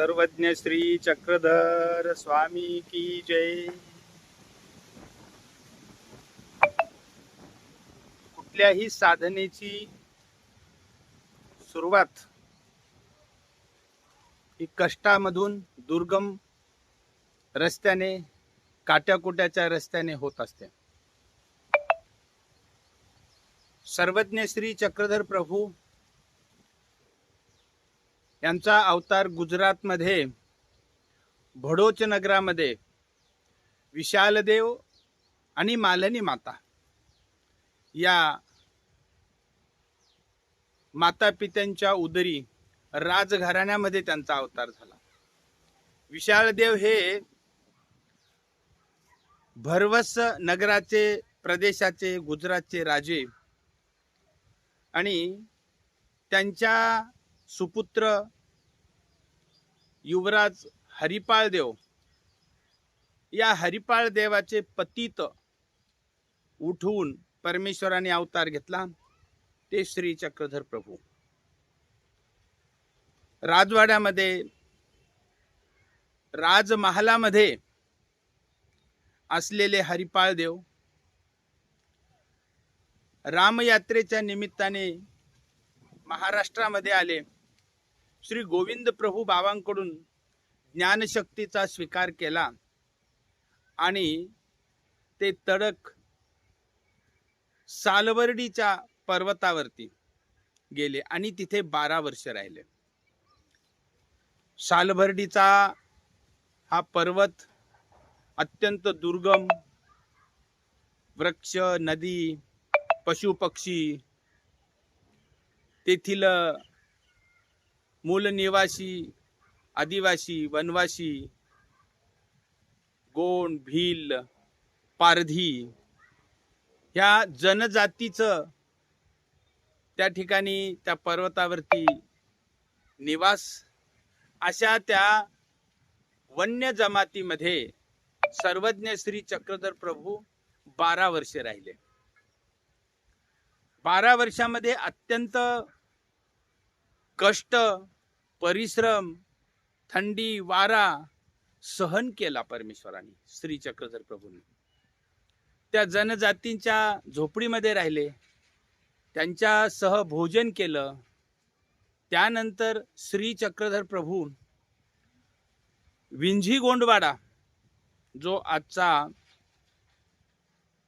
सर्वज्ञ श्री चक्रधर स्वामी की जय. कुठल्याही साधनेची सुरुवात ही कष्टामधून दुर्गम रस्त्याने काट्याकुट्याच्या रस्त्याने होत असते. सर्वज्ञ श्री चक्रधर प्रभू यांचा अवतार गुजरातमध्ये भडोच नगरामध्ये विशालदेव आणि मालनी माता या माता पित्यांच्या उदरी राजघराण्यामध्ये त्यांचा अवतार झाला. विशालदेव हे भरवस नगराचे प्रदेशाचे गुजरातचे राजे आणि त्यांच्या सुपुत्र युवराज हरिपाळ देव या हरिपाळ देवाचे पतित उठवून परमेश्वराने अवतार घेतला. ते श्री चक्रधर प्रभू. राजवाड्यामध्ये राजमहालामध्ये असलेले हरिपाळ देव रामयात्रेच्या निमित्ताने महाराष्ट्रामध्ये आले. श्री गोविंद प्रभू बाबांकडून ज्ञानशक्तीचा स्वीकार केला आणि ते तडक सालवर्डीच्या पर्वतावरती गेले आणि तिथे बारा वर्ष राहिले. सालभर्डीचा हा पर्वत अत्यंत दुर्गम वृक्ष नदी पशुपक्षी तेथील मूल निवासी आदिवासी वनवासी गोंड भील पारधी ह्या जनजातीचं त्या ठिकाणी त्या पर्वतावरती निवास. अशा त्या वन्य जमातीमध्ये सर्वज्ञ श्री चक्रधर प्रभू बारा वर्षे राहिले. बारा वर्षामध्ये अत्यंत कष्ट परिश्रम थंडी वारा सहन केला परमेश्वराने श्री चक्रधर प्रभूंनी. त्या जनजातींच्या झोपडीमध्ये राहिले त्यांच्या सह भोजन केलं त्यानंतर श्री चक्रधर प्रभू विंझी गोंडवाडा जो आजचा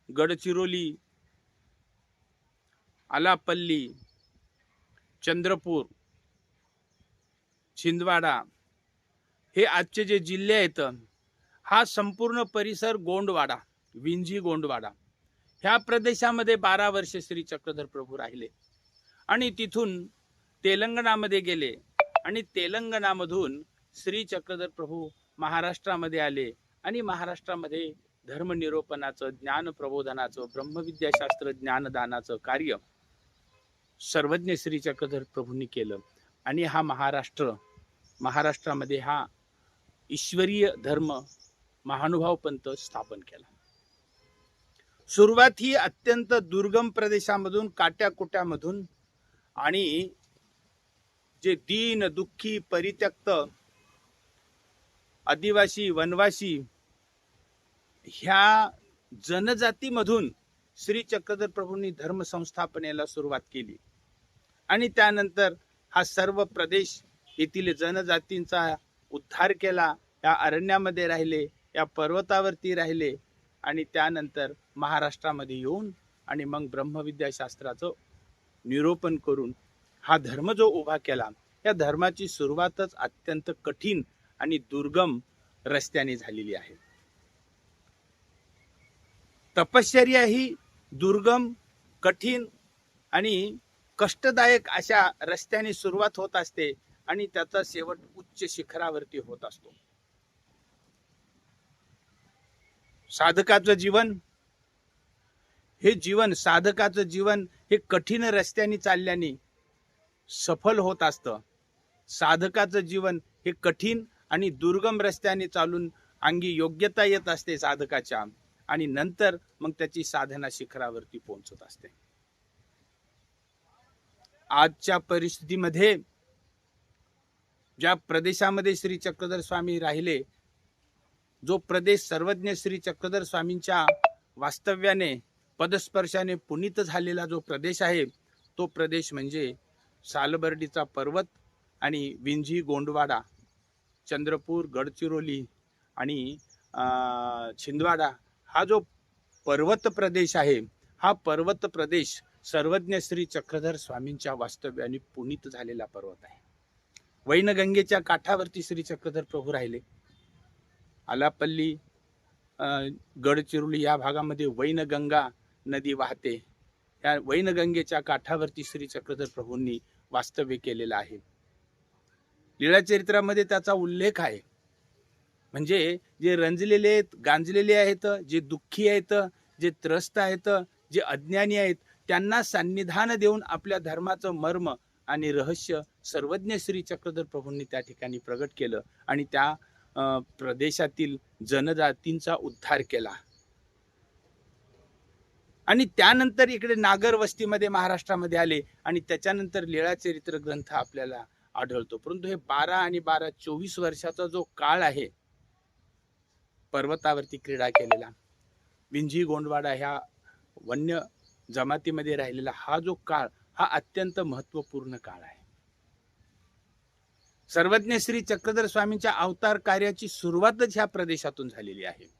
गडचिरोली आलापल्ली चंद्रपूर छिंदवाडा. हे आजचे जे जिल्हे आहेत हा संपूर्ण परिसर गोंडवाडा विंझी गोंडवाडा. ह्या प्रदेशामध्ये बारा वर्ष श्री चक्रधर प्रभू राहिले. आणि तिथून तेलंगणामध्ये गेले आणि तेलंगणामधून श्री चक्रधर प्रभू महाराष्ट्रामध्ये आले आणि महाराष्ट्रामध्ये धर्मनिरोपणाचं ज्ञान प्रबोधनाचं ब्रह्मविद्याशास्त्र ज्ञानदानाचं कार्य सर्वज्ञ श्री चक्रधर प्रभूंनी केलं. आणि हा महाराष्ट्र महाराष्ट्रामध्ये हा ईश्वरीय धर्म महानुभाव पंत स्थापन केला. सुरुवात ही अत्यंत दुर्गम प्रदेशामधून काट्याकुट्यामधून आणि जे दीन दुःखी परित्यक्त आदिवासी वनवासी ह्या जनजातीमधून श्री चक्रधर प्रभूंनी धर्म संस्थापनेला सुरुवात केली. आणि त्यानंतर हा सर्व प्रदेश येथील जनजातींचा उद्धार केला. या अरण्यामध्ये राहिले या पर्वतावरती राहिले आणि त्यानंतर महाराष्ट्रामध्ये येऊन आणि मग ब्रह्मविद्याशास्त्राचं निरूपण करून हा धर्म जो उभा केला या धर्माची सुरुवातच अत्यंत कठीण आणि दुर्गम रस्त्याने झालेली आहे. तपश्चर्या ही दुर्गम कठीण आणि कष्टदायक अशा रस्त्याने सुरुवात होत असते आणि त्याचा शेवट उच्च शिखरावरती होत असतो. साधकाचं जीवन हे जीवन साधकाचं जीवन हे कठीण रस्त्याने चालल्याने सफल होत असतं. साधकाचं जीवन हे कठीण आणि दुर्गम रस्त्याने चालून अंगी योग्यता येत असते साधकाच्या आणि नंतर मग त्याची साधना शिखरावरती पोहोचत असते. आजच्या परिस्थितीमध्ये ज्या प्रदेशामध्ये श्री चक्रधर स्वामी राहिले जो प्रदेश सर्वज्ञ श्री चक्रधर स्वामींच्या वास्तव्याने पदस्पर्शाने पुनीत झालेला जो प्रदेश आहे तो प्रदेश म्हणजे सालबर्डीचा पर्वत आणि विंझी गोंडवाडा चंद्रपूर गडचिरोली आणि छिंदवाडा. हा जो पर्वत प्रदेश आहे हा पर्वत प्रदेश सर्वज्ञ श्री चक्रधर स्वामींच्या वास्तव्याने पुनीत झालेला पर्वत आहे. वैनगंगेच्या काठावरती श्री चक्रधर प्रभू राहिले. आलापल्ली गडचिरोली या भागामध्ये वैनगंगा नदी वाहते. या वैनगंगेच्या काठावरती श्री चक्रधर प्रभूंनी वास्तव्य केलेलं आहे. लीळाचरित्रामध्ये त्याचा उल्लेख आहे. म्हणजे जे रंजलेले आहेत गांजलेले आहेत जे दुःखी आहेत जे त्रस्त आहेत जे अज्ञानी आहेत त्यांना सान्निधान देऊन आपल्या धर्माचं मर्म आणि रहस्य सर्वज्ञ श्री चक्रधर प्रभूंनी त्या ठिकाणी प्रगट केलं आणि त्या प्रदेशातील जनजातींचा उद्धार केला. आणि त्यानंतर इकडे नागर वस्तीमध्ये महाराष्ट्रामध्ये आले आणि त्याच्यानंतर लीळा चरित्र ग्रंथ आपल्याला आढळतो. परंतु हे बारा आणि बारा चोवीस वर्षाचा जो काळ आहे पर्वतावरती क्रीडा केलेला विंझी गोंडवाडा ह्या वन्य जमातीमध्ये राहिलेला हा जो काळ हा अत्यंत महत्त्वपूर्ण काळ आहे. सर्वज्ञ श्री चक्रधर स्वामींच्या अवतार कार्याची सुरुवातच ह्या प्रदेशातून झालेली आहे.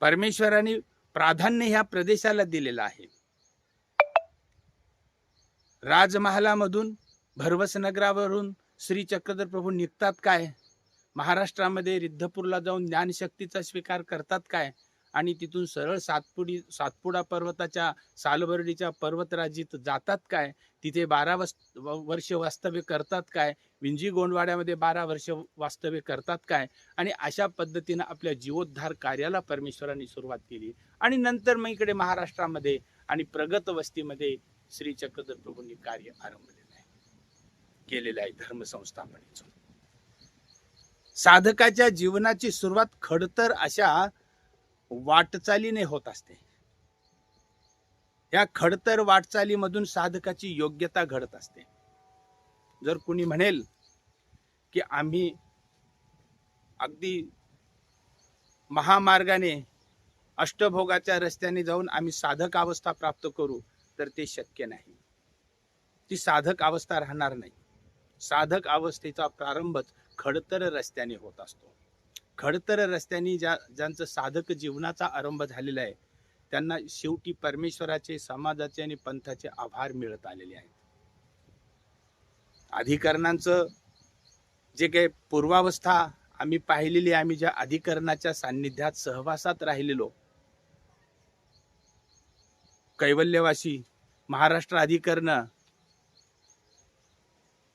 परमेश्वराने प्राधान्य ह्या प्रदेशाला दिलेलं आहे. राजमहालामधून भरवस नगरावरून श्री चक्रधर प्रभू निघतात काय? महाराष्ट्रामध्ये रिद्धपूरला जाऊन ज्ञानशक्तीचा स्वीकार करतात काय? आणि तिथून सरळ सातपुडी सातपुडा पर्वताच्या सालबर्डीच्या पर्वतराजीत जातात काय? तिथे बारा वस वर्ष वास्तव्य करतात काय? विंजी गोंडवाड्यामध्ये बारा वर्ष वास्तव्य करतात काय? आणि अशा पद्धतीनं आपल्या जीवोद्धार कार्याला परमेश्वरांनी सुरुवात केली. आणि नंतर मग इकडे महाराष्ट्रामध्ये आणि प्रगत वस्तीमध्ये श्री चक्रधर प्रभूंनी कार्य आरंभलेलं आहे. केलेलं आहे धर्मसंस्थापनेचं. साधकाच्या जीवनाची सुरुवात खडतर अशा वाटचालीने होत असते. या खडतर वाटचालीमधून साधकाची योग्यता घडत असते. जर कुणी म्हणेल की आम्ही अगदी महामार्गाने अष्टभोगाच्या रस्त्याने जाऊन आम्ही साधक अवस्था प्राप्त करू तर ते शक्य नाही. ती साधक अवस्था राहणार नाही. साधक अवस्थेचा प्रारंभच खडतर रस्त्याने होत असतो. खडतर रस्त्यांनी ज्या ज्यांचं साधक जीवनाचा आरंभ झालेला आहे त्यांना शेवटी परमेश्वराचे समाजाचे आणि पंथाचे आभार मिळत आलेले आहेत. अधिकरणांचं जे काही पूर्वावस्था आम्ही पाहिलेली आम्ही ज्या अधिकरणाच्या सान्निध्यात सहवासात राहिलेलो कैवल्यवासी महाराष्ट्र अधिकरण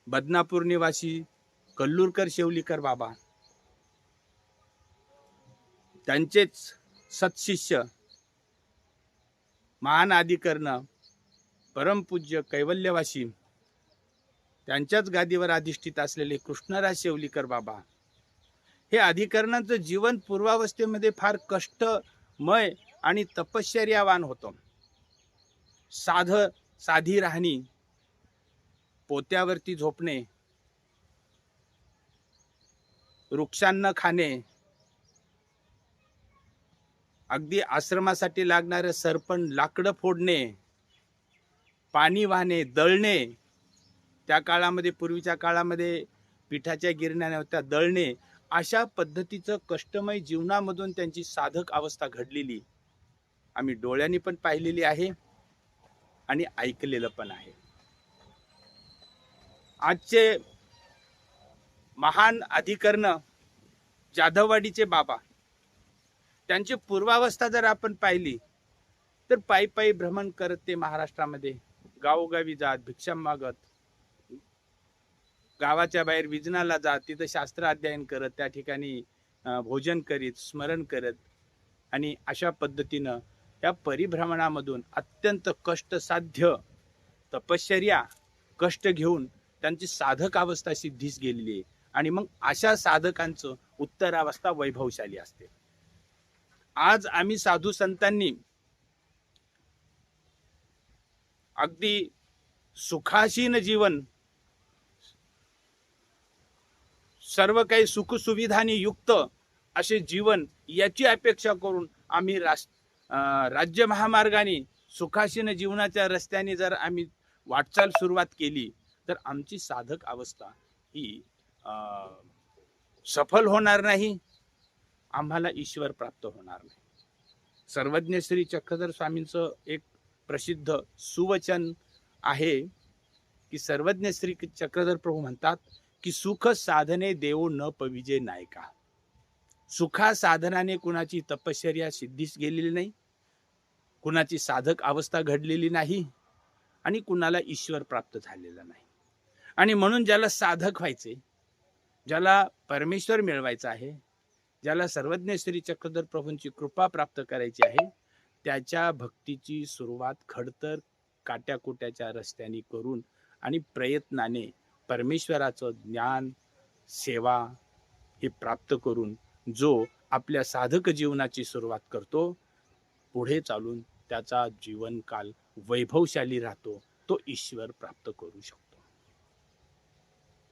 बदनापूर निवासी कल्लूरकर शेवलीकर बाबा त्यांचेच सत्शिष्य महान आदिकर्ण परमपूज्य कैवल्यवासी त्यांच्याच गादीवर अधिष्ठित असलेले कृष्णराज शेवलीकर बाबा. हे अधिकरणांचं जीवन पूर्वावस्थेमध्ये फार कष्टमय आणि तपश्चर्यावान होतं. साध साधी राहणी पोत्यावरती झोपणे वृक्षांना खाणे अगदी आश्रमासाठी लागणारं सरपण लाकडं फोडणे पाणी वाहणे दळणे त्या काळामध्ये पूर्वीच्या काळामध्ये पिठाच्या गिरण्या नव्हत्या दळणे अशा पद्धतीचं कष्टमय जीवनामधून त्यांची साधक अवस्था घडलेली. आम्ही डोळ्यांनी पण पाहिलेली आहे आणि ऐकलेलं पण आहे. आजचे महान अधिकरण जाधववाडीचे बाबा त्यांची पूर्वावस्था जर आपण पाहिली तर पायी पायी भ्रमण करत ते महाराष्ट्रामध्ये गावोगावी जात भिक्षा मागत गावाच्या बाहेर विजनाला जात तिथं शास्त्र अध्ययन करत त्या ठिकाणी भोजन करीत स्मरण करत आणि अशा पद्धतीनं या परिभ्रमणामधून अत्यंत कष्टसाध्य तपश्चर्या कष्ट घेऊन त्यांची साधक अवस्था सिद्धीस गेलेली आहे. आणि मग अशा साधकांचं उत्तरावस्था वैभवशाली असते. आज आम्ही साधू संतांनी अगदी सुखासीन जीवन सर्व काही सुखसुविधाने युक्त असे जीवन याची अपेक्षा करून आम्ही रास राज्य महामार्गाने सुखासीन जीवनाच्या रस्त्याने जर आम्ही वाटचाल सुरुवात केली तर आमची साधक अवस्था ही आ, सफल होणार नाही. आम्हाला ईश्वर प्राप्त होणार नाही. सर्वज्ञ श्री चक्रधर स्वामींचं एक प्रसिद्ध सुवचन आहे की सर्वज्ञ श्री चक्रधर प्रभू म्हणतात की सुख साधने देव न पविजे नायका. सुखा साधनाने कुणाची तपश्चर्या सिद्धीस गेलेली नाही कुणाची साधक अवस्था घडलेली नाही आणि कुणाला ईश्वर प्राप्त झालेला नाही. आणि म्हणून ज्याला साधक व्हायचे ज्याला परमेश्वर मिळवायचा आहे ज्याला सर्वज्ञ श्री चक्रधर प्रभूंची कृपा प्राप्त करायची आहे त्याच्या भक्तीची सुरुवात खडतर काट्याकुट्याच्या रस्त्याने करून आणि प्रयत्नाने परमेश्वराचं ज्ञान सेवा हे प्राप्त करून जो आपल्या साधक जीवनाची सुरुवात करतो पुढे चालून त्याचा जीवनकाल वैभवशाली राहतो तो ईश्वर प्राप्त करू शकतो.